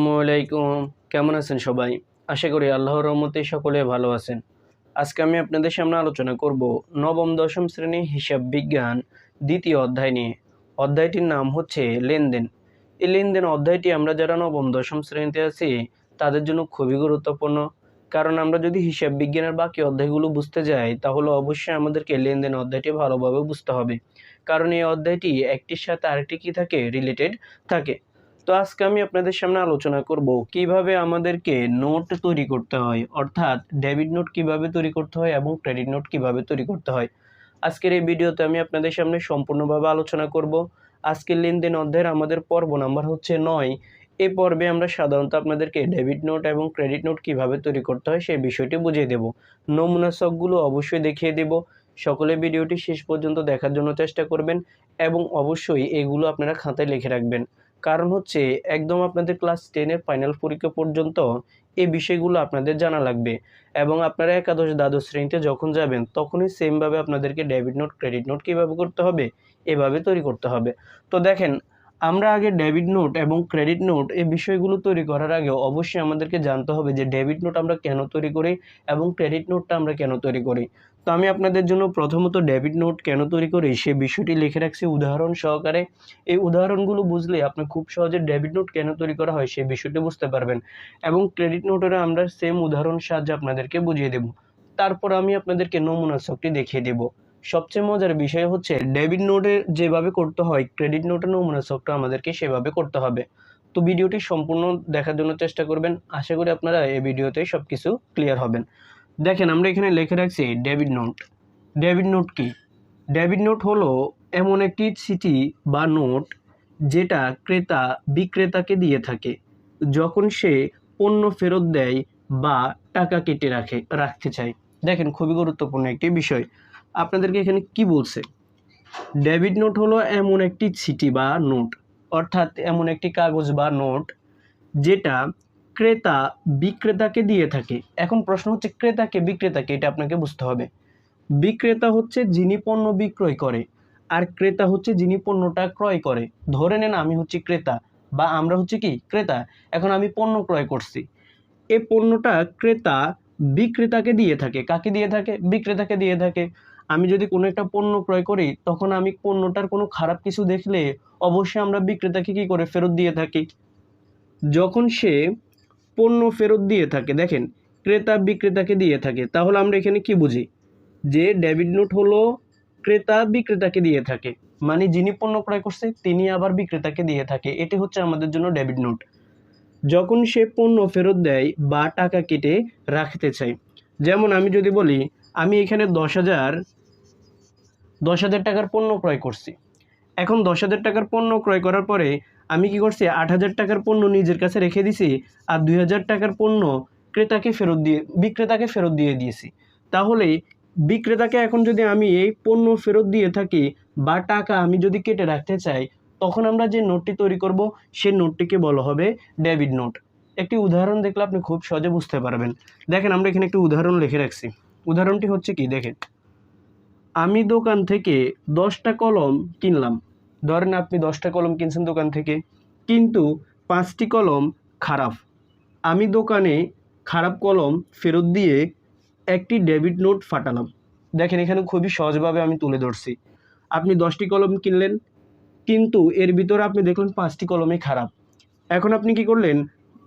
আসসালামু আলাইকুম। কেমন আছেন সবাই? আশা করি আল্লাহর রহমতে সকলে ভালো আছেন। আজকে আমি আপনাদের সামনে আলোচনা করব নবম, দশম শ্রেণি হিসাব বিজ্ঞান দ্বিতীয় অধ্যায় নিয়ে। অধ্যায়টির নাম হচ্ছে লেনদেন। এই লেনদেন অধ্যায়টি আমরা যারা নবম, দশম শ্রেণীতে আছি, তাদের জন্য খুবই গুরুত্বপূর্ণ। কারণ আমরা যদি হিসাব বিজ্ঞানের বাকি অধ্যায়গুলো বুঝতে যাই, তাহলে অবশ্যই আমাদেরকে লেনদেন অধ্যায়টি ভালোভাবে বুঝতে হবে। কারণ এই অধ্যায়টি একটির সাথে আরেকটি কী থাকে? রিলেটেড থাকে। তো আজকে আমি আপনাদের সামনে আলোচনা করব কীভাবে আমাদেরকে নোট তৈরি করতে হয়, অর্থাৎ ডেবিট নোট কীভাবে তৈরি করতে হয় এবং ক্রেডিট নোট কীভাবে তৈরি করতে হয়। আজকের এই ভিডিওতে আমি আপনাদের সামনে সম্পূর্ণভাবে আলোচনা করব। আজকের লেনদেন অধ্যায়ের আমাদের পর্ব নাম্বার হচ্ছে নয়। এই পর্বে আমরা সাধারণত আপনাদেরকে ডেবিট নোট এবং ক্রেডিট নোট কীভাবে তৈরি করতে হয় সেই বিষয়টি বুঝিয়ে দেব। নমুনা ছকগুলো অবশ্যই দেখিয়ে দেব। সকলে ভিডিওটি শেষ পর্যন্ত দেখার জন্য চেষ্টা করবেন এবং অবশ্যই এগুলো আপনারা খাতায় লিখে রাখবেন। কারণ হচ্ছে একদম আপনাদের ক্লাস টেনের ফাইনাল পরীক্ষা পর্যন্ত এই বিষয়গুলো আপনাদের জানা লাগবে। এবং আপনারা একাদশ দ্বাদশ শ্রেণীতে যখন যাবেন, তখনই সেমভাবে আপনাদেরকে ডেবিট নোট ক্রেডিট নোট কীভাবে করতে হবে, এভাবে তৈরি করতে হবে। তো দেখেন, আমরা আগে ডেবিট নোট এবং ক্রেডিট নোট এই বিষয়গুলো তৈরি করার আগে অবশ্যই আমাদেরকে জানতে হবে যে ডেবিট নোট আমরা কেন তৈরি করি এবং ক্রেডিট নোটটা আমরা কেন তৈরি করি। তো আমি আপনাদের জন্য প্রথমত ডেবিট নোট কেন তৈরি করি? সে বিষয়টি লিখে রাখছি উদাহরণ সহকারে। এই উদাহরণগুলো বুঝলে আপনি খুব সহজে ডেবিট নোট কেন তৈরি করা হয় সেই বিষয়টি বুঝতে পারবেন এবং ক্রেডিট নোটের আমরা সেম উদাহরণ সাহায্যে আপনাদেরকে বুঝিয়ে দেব। তারপর আমি আপনাদেরকে নমুনা ছকটি দেখিয়ে দেব। সবচেয়ে মজার বিষয় হচ্ছে ডেবিট নোটে যেভাবে করতে হয়, ক্রেডিট নোটের নমুনা ছকটা আমাদেরকে সেভাবে করতে হবে। তো ভিডিওটি সম্পূর্ণ দেখার জন্য চেষ্টা করবেন। আশা করি আপনারা এই ভিডিওতে সব কিছু ক্লিয়ার হবেন। দেখেন, আমরা এখানে লিখে রাখছি ডেবিট নোট। ডেবিট নোট কি? ডেবিট নোট হলো এমন একটি সিটি বা নোট যেটা ক্রেতা বিক্রেতাকে দিয়ে থাকে, যখন সে পণ্য ফেরত দেয় বা টাকা কেটে রাখে, রাখতে চায়। দেখেন, খুবই গুরুত্বপূর্ণ একটি বিষয়। আপনাদেরকে এখানে কি বলছে? ডেবিট নোট হলো এমন একটি সিটি বা নোট, অর্থাৎ এমন একটি কাগজ বা নোট যেটা ক্রেতা বিক্রেতাকে দিয়ে থাকে। এখন প্রশ্ন হচ্ছে, ক্রেতাকে, বিক্রেতাকে, এটা আপনাকে বুঝতে হবে। বিক্রেতা হচ্ছে যিনি পণ্য বিক্রয় করে, আর ক্রেতা হচ্ছে যিনি পণ্যটা ক্রয় করে। ধরে নেন আমি হচ্ছি ক্রেতা, বা আমরা হচ্ছে কি, ক্রেতা, এখন আমি পণ্য ক্রয় করছি। এ পণ্যটা ক্রেতা বিক্রেতাকে দিয়ে থাকে। কাকে দিয়ে থাকে? বিক্রেতাকে দিয়ে থাকে। আমি যদি কোনো একটা পণ্য ক্রয় করি, তখন আমি পণ্যটার কোনো খারাপ কিছু দেখলে অবশ্যই আমরা বিক্রেতাকে কী করে ফেরত দিয়ে থাকি? যখন সে পণ্য ফেরত দিয়ে থাকে। দেখেন, ক্রেতা বিক্রেতাকে দিয়ে থাকে। তাহলে আমরা এখানে কি বুঝি? যে ডেবিট নোট হলো ক্রেতা বিক্রেতাকে দিয়ে থাকে। মানে যিনি পণ্য ক্রয় করছে, তিনি আবার বিক্রেতাকে দিয়ে থাকে। এটি হচ্ছে আমাদের জন্য ডেবিট নোট। যখন সে পণ্য ফেরত দেয় বা টাকা কেটে রাখতে চায়, যেমন আমি যদি বলি, আমি এখানে দশ হাজার দশ হাজার টাকার পণ্য ক্রয় করছি। এখন দশ হাজার টাকার পণ্য ক্রয় করার পরে আমি কি করছি? আট হাজার টাকার পণ্য নিজের কাছে রেখে দিছি আর দুই হাজার টাকার পণ্য ক্রেতাকে ফেরত দিয়ে, বিক্রেতাকে ফেরত দিয়ে দিয়েছি। তাহলে বিক্রেতাকে এখন যদি আমি এই পণ্য ফেরত দিয়ে থাকি বা টাকা আমি যদি কেটে রাখতে চাই, তখন আমরা যে নোটটি তৈরি করব সেই নোটটিকে বলা হবে ডেবিট নোট। একটি উদাহরণ দেখলে আপনি খুব সহজে বুঝতে পারবেন। দেখেন, আমরা এখানে একটি উদাহরণ লিখে রাখছি। উদাহরণটি হচ্ছে কি? দেখেন, আমি দোকান থেকে দশটা কলম কিনলাম। ধরেন আপনি দশটা কলম কিনছেন দোকান থেকে, কিন্তু পাঁচটি কলম খারাপ। আমি দোকানে খারাপ কলম ফেরত দিয়ে একটি ডেবিট নোট ফাটালাম। দেখেন, এখানে খুবই সহজভাবে আমি তুলে ধরছি। আপনি দশটি কলম কিনলেন, কিন্তু এর ভিতরে আপনি দেখলেন পাঁচটি কলমই খারাপ। এখন আপনি কি করলেন?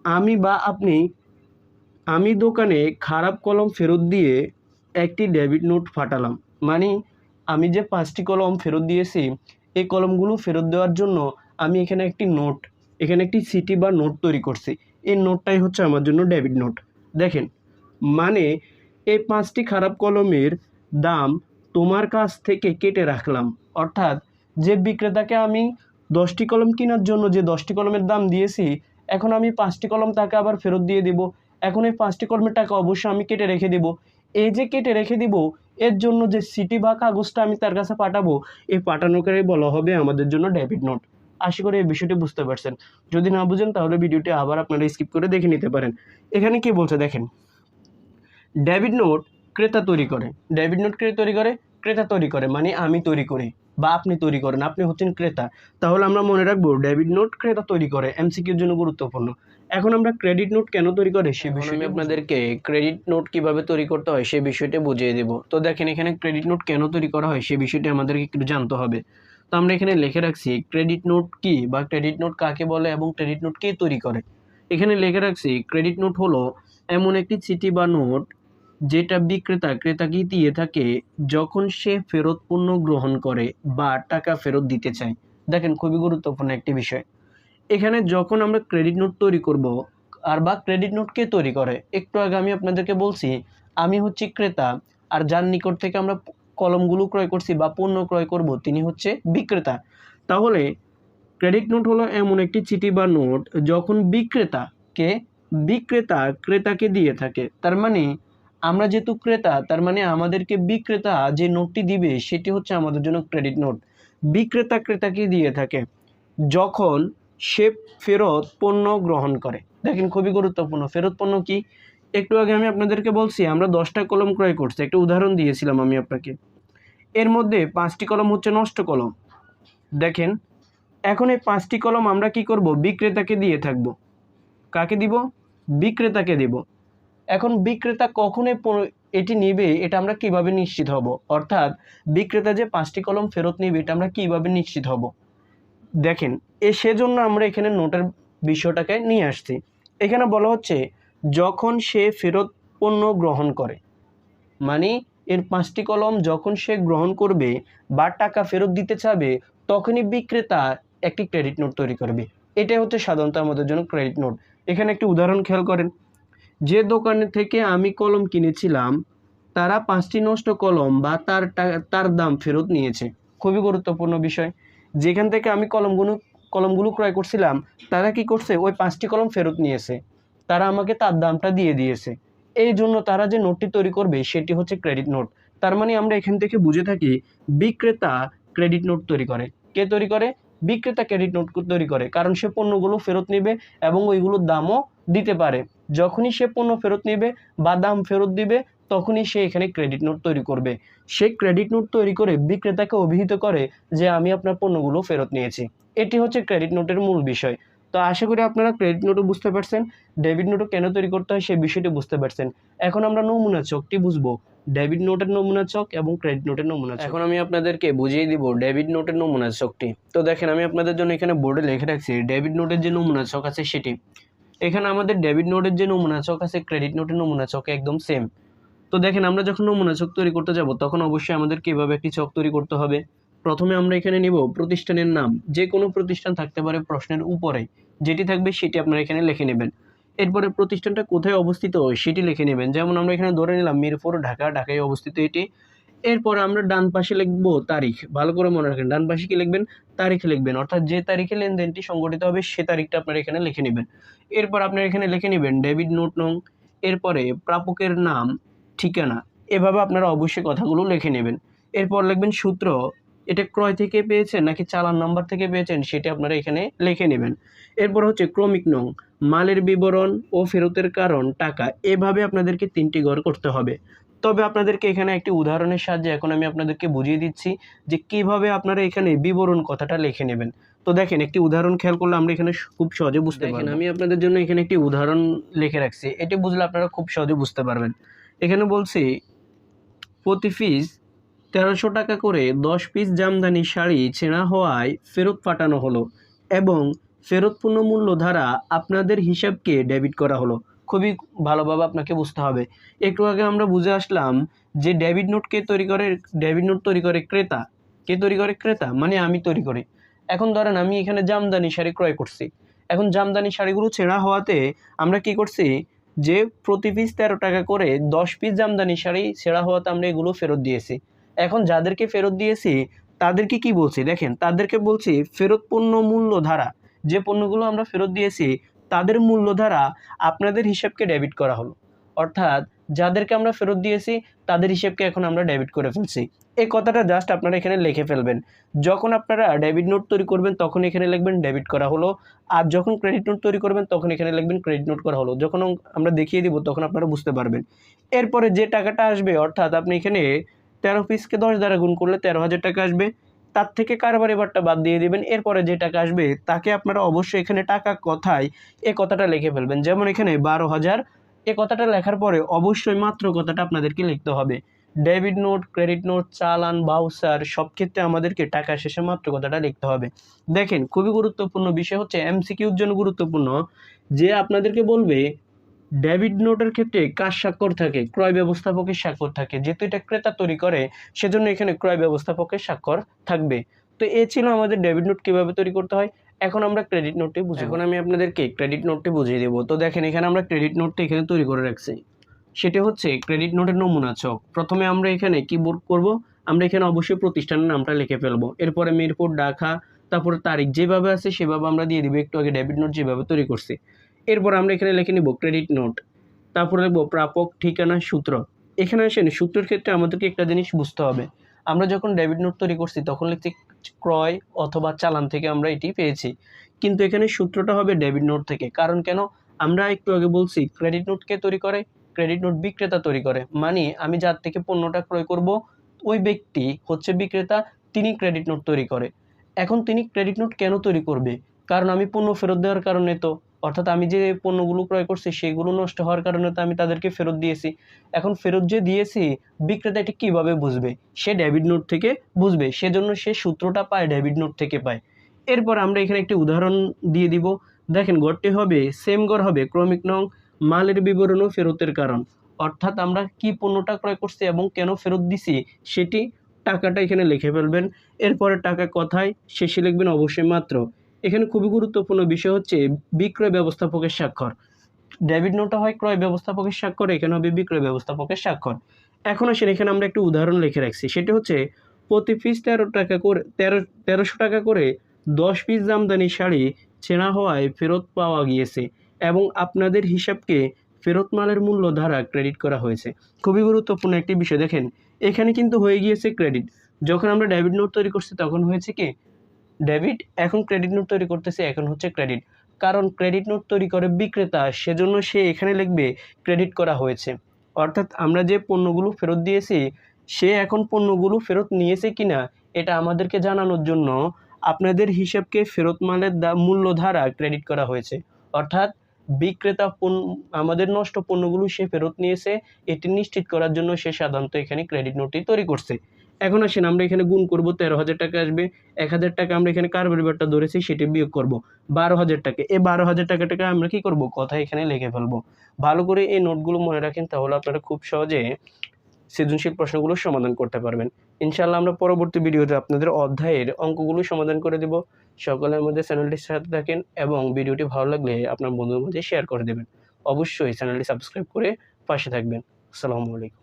আমি বা আপনি, আমি দোকানে খারাপ কলম ফেরত দিয়ে একটি ডেবিট নোট ফাটালাম। মানে আমি যে পাঁচটি কলম ফেরত দিয়েছি এই কলমগুলো ফেরত দেওয়ার জন্য আমি এখানে একটি নোট, এখানে একটি সিটি বা নোট তৈরি করছি। এই নোটটাই হচ্ছে আমার জন্য ডেবিট নোট। দেখেন মানে এই পাঁচটি খারাপ কলমের দাম তোমার কাছ থেকে কেটে রাখলাম। অর্থাৎ যে বিক্রেতাকে আমি দশটি কলম কেনার জন্য যে দশটি কলমের দাম দিয়েছি, এখন আমি পাঁচটি কলম তাকে আবার ফেরত দিয়ে দেব। এখন এই পাঁচটি কলমের টাকা অবশ্যই আমি কেটে রেখে দেব। এই যে কেটে রেখে দিব, এর জন্য যে সিটি বা কাগজটা আমি তার কাছে পাঠাবো, এই পাঠানোকে বলা হবে আমাদের জন্য ডেবিট নোট আশা করি এই বিষয়টি বুঝতে পারছেন। যদি না বুঝেন, তাহলে ভিডিওটি আবার আপনারা স্কিপ করে দেখে নিতে পারেন। এখানে কি বলছে দেখেন? ডেবিট নোট ক্রেতা তৈরি করে। ডেবিট নোট ক্রেতা তৈরি করে? ক্রেতা তৈরি করে মানে আমি তৈরি করি বা আপনি তৈরি করেন, আপনি হচ্ছেন ক্রেতা। তাহলে আমরা মনে রাখব ডেবিট নোট ক্রেতা তৈরি করে এমসিকিউর জন্য গুরুত্বপূর্ণ। এখন আমরা ক্রেডিট নোট কেন তৈরি করে? সে বিষয়ে আমি আপনাদেরকে ক্রেডিট নোট কীভাবে তৈরি করতে হয় সে বিষয়টা বুঝিয়ে দেব। তো দেখেন এখানে ক্রেডিট নোট কেন তৈরি করা হয় সে বিষয়টি আমাদেরকে একটু জানতে হবে। তো আমরা এখানে লিখে রাখছি ক্রেডিট নোট কি বা ক্রেডিট নোট কাকে বলে এবং ক্রেডিট নোট কে তৈরি করে? এখানে লিখে রাখছি ক্রেডিট নোট হলো এমন একটি চিঠি বা নোট যেটা বিক্রেতা ক্রেতাকে দিয়ে থাকে যখন সে ফেরত পণ্য গ্রহণ করে বা টাকা ফেরত দিতে চায়। দেখেন খুবই গুরুত্বপূর্ণ একটি বিষয়। এখানে যখন আমরা ক্রেডিট নোট তৈরি করব, আর বা ক্রেডিট নোট কে তৈরি করে, একটু আগে আমি আপনাদেরকে বলছি, আমি হচ্ছি ক্রেতা, আর যার নিকট থেকে আমরা কলমগুলো ক্রয় করছি বা পণ্য ক্রয় করব, তিনি হচ্ছে বিক্রেতা। তাহলে ক্রেডিট নোট হলো এমন একটি চিঠি বা নোট, যখন বিক্রেতাকে, বিক্রেতা ক্রেতাকে দিয়ে থাকে। তার মানে আমরা যেহেতু ক্রেতা, তার মানে আমাদেরকে বিক্রেতা যে নোটটি দিবে, সেটি হচ্ছে আমাদের জন্য ক্রেডিট নোট বিক্রেতা ক্রেতাকে দিয়ে থাকে। যখন সে ফেরত পণ্য গ্রহণ করে। দেখেন খুবই গুরুত্বপূর্ণ। ফেরত পণ্য কি? একটু আগে আমি আপনাদেরকে বলছি, আমরা দশটা কলম ক্রয় করছি। একটা উদাহরণ দিয়েছিলাম আমি আপনাকে। এর মধ্যে পাঁচটি কলম হচ্ছে নষ্ট কলম। দেখেন, এখন এই পাঁচটি কলম আমরা কি করব? বিক্রেতাকে দিয়ে থাকব। কাকে দিব? বিক্রেতাকে দিব। এখন বিক্রেতা কখন এটি নেবে, এটা আমরা কীভাবে নিশ্চিত হব? অর্থাৎ বিক্রেতা যে পাঁচটি কলম ফেরত নেবে, এটা আমরা কীভাবে নিশ্চিত হব? দেখেন, এ সেজন্য আমরা এখানে নোটের বিষয়টাকে নিয়ে আসছি। এখানে বলা হচ্ছে, যখন সে ফেরত পণ্য গ্রহণ করে মানে এর পাঁচটি কলম যখন সে গ্রহণ করবে বা টাকা ফেরত দিতে চাবে, তখনই বিক্রেতা একটি ক্রেডিট নোট তৈরি করবে। এটাই হচ্ছে সাধারণত আমাদের জন্য ক্রেডিট নোট এখানে একটি উদাহরণ খেয়াল করেন, যে দোকানে থেকে আমি কলম কিনেছিলাম, তারা পাঁচটি নষ্ট কলম বা তার তার দাম ফেরত নিয়েছে। খুবই গুরুত্বপূর্ণ বিষয়। যেখান থেকে আমি কলমগুলো কলমগুলো ক্রয় করছিলাম, তারা কি করছে? ওই পাঁচটি কলম ফেরত নিয়েছে। তারা আমাকে তার দামটা দিয়ে দিয়েছে। এই জন্য তারা যে নোটটি তৈরি করবে, সেটি হচ্ছে ক্রেডিট নোট তার মানে আমরা এখান থেকে বুঝে থাকি, বিক্রেতা ক্রেডিট নোট তৈরি করে। কে তৈরি করে? বিক্রেতা ক্রেডিট নোট তৈরি করে। কারণ সে পণ্যগুলো ফেরত নেবে এবং ওইগুলোর দামও দিতে পারে। যখনই সে পণ্য ফেরত নেবে বা দাম ফেরত দিবে তখনই সে এখানে ক্রেডিট নোট তৈরি করবে। সে ক্রেডিট নোট তৈরি করে বিক্রেতাকে অভিহিত করে যে, আমি আপনার পণ্যগুলো ফেরত নিয়েছি। এটি হচ্ছে ক্রেডিট নোটের মূল বিষয়। তো আশা করি আপনারা ক্রেডিট নোটও বুঝতে পারছেন। ডেবিট নোটও কেন তৈরি করতে হয় সেই বিষয়টি বুঝতে পারছেন। এখন আমরা নমুনা চকটি বুঝব। ডেবিট নোটের নমুনা চক এবং ক্রেডিট নোটের নমুনা চক। এখন আমি আপনাদেরকে বুঝিয়ে দিব ডেবিট নোটের নমুনা চকটি। তো দেখেন, আমি আপনাদের জন্য এখানে বোর্ডে লিখে রাখছি ডেবিট নোটের যে নমুনা চক আছে সেটি। এখানে আমাদের ডেবিট নোটের যে নমুনা চক আছে ক্রেডিট নোটের নমুনা চক একদম সেম তো দেখেন, আমরা যখন নমুনা চক তৈরি করতে যাব, তখন অবশ্যই আমাদের কীভাবে একটি চক তৈরি করতে হবে। প্রথমে আমরা এখানে নিব প্রতিষ্ঠানের নাম। যে কোনো প্রতিষ্ঠান থাকতে পারে প্রশ্নের উপরে। যেটি থাকবে সেটি আপনারা এখানে লিখে নেবেন। এরপরে প্রতিষ্ঠানটা কোথায় অবস্থিত সেটি লিখে নেবেন। যেমন আমরা এখানে ধরে নিলাম, মিরপুর, ঢাকা, ঢাকায় অবস্থিত এটি। এরপর আমরা ডান পাশে লিখব তারিখ। ভালো করে মনে রাখেন, ডান পাশে কি লিখবেন? তারিখ লিখবেন। অর্থাৎ যে তারিখে লেনদেনটি সংগঠিত হবে, সে তারিখটা আপনারা এখানে লিখে নেবেন। এরপর আপনারা এখানে লিখে নেবেন ডেবিট নোট নং। এরপরে প্রাপকের নাম। ঠিকানা এভাবে আপনারা অবশ্যই কথাগুলো লিখে নেবেন। এরপর লিখবেন সূত্র এটা ক্রয় থেকে পেয়েছেন নাকি চালান নাম্বার থেকে পেয়েছেন সেটা আপনারা এখানে লিখে নেবেন। এরপর হচ্ছে ক্রমিক নং মালের বিবরণ ও ফেরতের কারণ টাকা এভাবে আপনাদেরকে তিনটি ঘর করতে হবে। তবে আপনাদেরকে এখানে একটি উদাহরণের সাহায্যে এখন আমি আপনাদেরকে বুঝিয়ে দিচ্ছি যে কীভাবে আপনারা এখানে বিবরণ কথাটা লিখে নেবেন। তো দেখেন একটি উদাহরণ খেয়াল করলে আমরা এখানে খুব সহজে বুঝতে পারবেন আমি আপনাদের জন্য এখানে একটি উদাহরণ লিখে রাখছি। এটি বুঝলে আপনারা খুব সহজে বুঝতে পারবেন। এখানে বলছি, প্রতি পিস তেরোশো টাকা করে দশ পিস জামদানি শাড়ি ছেঁড়া হওয়ায় ফেরত পাঠানো হলো এবং ফেরত পূর্ণ মূল্য ধারা আপনাদের হিসাবকে ডেবিট করা হলো। খুবই ভালোভাবে আপনাকে বুঝতে হবে। একটু আগে আমরা বুঝে আসলাম যে ডেবিট নোট কে তৈরি করে ডেবিট নোট তৈরি করে ক্রেতা। কে তৈরি করে? ক্রেতা মানে আমি তৈরি করি। এখন ধরেন আমি এখানে জামদানি শাড়ি ক্রয় করছি। এখন জামদানি শাড়িগুলো ছেঁড়া হওয়াতে আমরা কি করছি? যে প্রতি পিস তেরো টাকা করে দশ পিস জামদানি শাড়ি, সেরা হওয়াতে আমরা এগুলো ফেরত দিয়েছি। এখন যাদেরকে ফেরত দিয়েছি, তাদেরকে কি বলছি? দেখেন, তাদেরকে বলছি ফেরত পণ্য মূল্য ধারা যে পণ্যগুলো আমরা ফেরত দিয়েছি, তাদের মূল্য ধারা আপনাদের হিসাবকে ডেবিট করা হলো। অর্থাৎ যাদেরকে আমরা ফেরত দিয়েছি, তাদের হিসেবকে এখন আমরা ডেবিট করে ফেলছি। এই কথাটা জাস্ট আপনারা এখানে লিখে ফেলবেন। যখন আপনারা ডেবিট নোট তৈরি করবেন, তখন এখানে লিখবেন ডেবিট করা হলো। আর যখন ক্রেডিট নোট তৈরি করবেন, তখন এখানে লিখবেন ক্রেডিট নোট করা হলো। যখন আমরা দেখিয়ে দিব, তখন আপনারা বুঝতে পারবেন। এরপরে যে টাকাটা আসবে, অর্থাৎ আপনি এখানে তেরো পিসকে দশ দ্বারা গুণ করলে তেরো হাজার টাকা আসবে। তার থেকে কারবারি বারটা বাদ দিয়ে দিবেন। এরপরে যে টাকা আসবে, তাকে আপনারা অবশ্যই এখানে টাকা কথায় এ কথাটা লিখে ফেলবেন। যেমন এখানে বারো হাজার, এ কথাটা লেখার পরে অবশ্যই মাত্র কথাটা আপনাদেরকে লিখতে হবে। ডেবিট নোট ক্রেডিট নোট চালান বাউসার সব ক্ষেত্রে আমাদেরকে টাকা শেষে মাত্র কথাটা লিখতে হবে। দেখেন খুবই গুরুত্বপূর্ণ বিষয় হচ্ছে এমসিকিউর জন্য গুরুত্বপূর্ণ যে আপনাদেরকে বলবে ডেবিট নোটের ক্ষেত্রে কার স্বাক্ষর থাকে? ক্রয় ব্যবস্থাপকের স্বাক্ষর থাকে। যেহেতু এটা ক্রেতা তৈরি করে সেজন্য এখানে ক্রয় ব্যবস্থাপকের স্বাক্ষর থাকবে। তো এ ছিল আমাদের ডেবিট নোট কীভাবে তৈরি করতে হয়। এখন আমরা ক্রেডিট নোটটি বুঝি। এখন আমি আপনাদেরকে ক্রেডিট নোটটি বুঝিয়ে দেবো। তো দেখেন এখানে আমরা ক্রেডিট নোটটি এখানে তৈরি করে রাখছি। সেটা হচ্ছে ক্রেডিট নোটের নমুনা ছক। প্রথমে আমরা এখানে কি বোর্ড করব, আমরা এখানে অবশ্যই প্রতিষ্ঠানের নামটা লিখে ফেলব। এরপরে মিরপুর ঢাকা তারপরে তারিখ যেভাবে আছে সেভাবে আমরা দিয়ে দিব, একটু আগে ডেবিট নোট যেভাবে তৈরি করছি। এরপর আমরা এখানে লিখে নিব ক্রেডিট নোট তারপরে লিখব প্রাপক ঠিকানা সূত্র। এখানে আসেন, সূত্রের ক্ষেত্রে আমাদেরকে একটা জিনিস বুঝতে হবে। আমরা যখন ডেবিট নোট তৈরি করছি, তখন লিখছি ক্রয় অথবা চালান থেকে আমরা এটি পেয়েছি। কিন্তু এখানে সূত্রটা হবে ডেবিট নোট থেকে। কারণ কেন? আমরা একটু আগে বলছি ক্রেডিট নোটকে তৈরি করে? ক্রেডিট নোট বিক্রেতা তৈরি করে। মানে আমি যার থেকে পণ্যটা ক্রয় করব, ওই ব্যক্তি হচ্ছে বিক্রেতা, তিনি ক্রেডিট নোট তৈরি করে। এখন তিনি ক্রেডিট নোট কেন তৈরি করবে? কারণ আমি পণ্য ফেরত দেওয়ার কারণে তো। অর্থাৎ আমি যে পণ্যগুলো ক্রয় করছি, সেগুলো নষ্ট হওয়ার কারণে তো আমি তাদেরকে ফেরত দিয়েছি। এখন ফেরত যে দিয়েছি, বিক্রেতা এটি কীভাবে বুঝবে? সে ডেবিট নোট থেকে বুঝবে। সেজন্য সে সূত্রটা পায় ডেবিট নোট থেকে পায়। এরপর আমরা এখানে একটি উদাহরণ দিয়ে দিব। দেখেন, গড়টি হবে সেম গড় হবে, ক্রমিক নং মালের বিবরণ ও ফেরতের কারণ। অর্থাৎ আমরা কি পণ্যটা ক্রয় করছি এবং কেন ফেরত দিছি, সেটি টাকাটা এখানে লিখে ফেলবেন। এরপরে টাকা কথায়, শেষে লিখবেন অবশ্যই মাত্র। এখানে খুবই গুরুত্বপূর্ণ বিষয় হচ্ছে বিক্রয় ব্যবস্থাপকের স্বাক্ষর। ডেবিট নোটটা হয় ক্রয় ব্যবস্থাপকের স্বাক্ষর, এখানে হবে বিক্রয় ব্যবস্থাপকের স্বাক্ষর। এখন আসেন, এখানে আমরা একটু উদাহরণ লিখে রাখছি। সেটা হচ্ছে, প্রতি পিস তেরো টাকা করে, তেরো, তেরোশো টাকা করে দশ পিস জামদানি শাড়ি ছেঁড়া হওয়ায় ফেরত পাওয়া গিয়েছে। এবং আপনাদের হিসাবকে ফেরত মালের মূল্য দ্বারা ক্রেডিট করা হয়েছে। খুবই গুরুত্বপূর্ণ একটি বিষয়। দেখেন, এখানে কিন্তু হয়ে গিয়েছে ক্রেডিট যখন আমরা ডেবিট নোট তৈরি করছি, তখন হয়েছে কি? ডেবিট এখন ক্রেডিট নোট তৈরি করতেছে, এখন হচ্ছে ক্রেডিট কারণ ক্রেডিট নোট তৈরি করে বিক্রেতা, সেজন্য সে এখানে লিখবে ক্রেডিট করা হয়েছে। অর্থাৎ আমরা যে পণ্যগুলো ফেরত দিয়েছি, সে এখন পণ্যগুলো ফেরত নিয়েছে কিনা, এটা আমাদেরকে জানানোর জন্য আপনাদের হিসাবকে ফেরত মালের মূল্য ধারা ক্রেডিট করা হয়েছে। অর্থাৎ বিক্রেতা পণ্য, আমাদের নষ্ট পণ্যগুলো সে ফেরত নিয়েছে, এটি নিশ্চিত করার জন্য সে সাধারণত এখানে ক্রেডিট নোটটি তৈরি করছে। এখন আসেন আমরা এখানে গুণ করব, তেরো হাজার টাকা আসবে। এক হাজার টাকা আমরা এখানে কারবার ব্যাপারটা ধরেছি, সেটি বিয়োগ করব। বারো হাজার টাকা। এই বারো হাজার টাকাটাকে আমরা কি করব? কথা এখানে লিখে ফেলব। ভালো করে এই নোটগুলো মনে রাখেন, তাহলে আপনারা খুব সহজে সৃজনশীল প্রশ্নগুলো সমাধান করতে পারবেন। ইনশাল্লাহ আমরা পরবর্তী ভিডিওতে আপনাদের অধ্যায়ের অঙ্কগুলো সমাধান করে দেব। সকলের মধ্যে চ্যানেলটির সাথে থাকেন এবং ভিডিওটি ভালো লাগলে আপনার বন্ধুদের মধ্যে শেয়ার করে দেবেন। অবশ্যই চ্যানেলটি সাবস্ক্রাইব করে পাশে থাকবেন। আসসালামু আলাইকুম।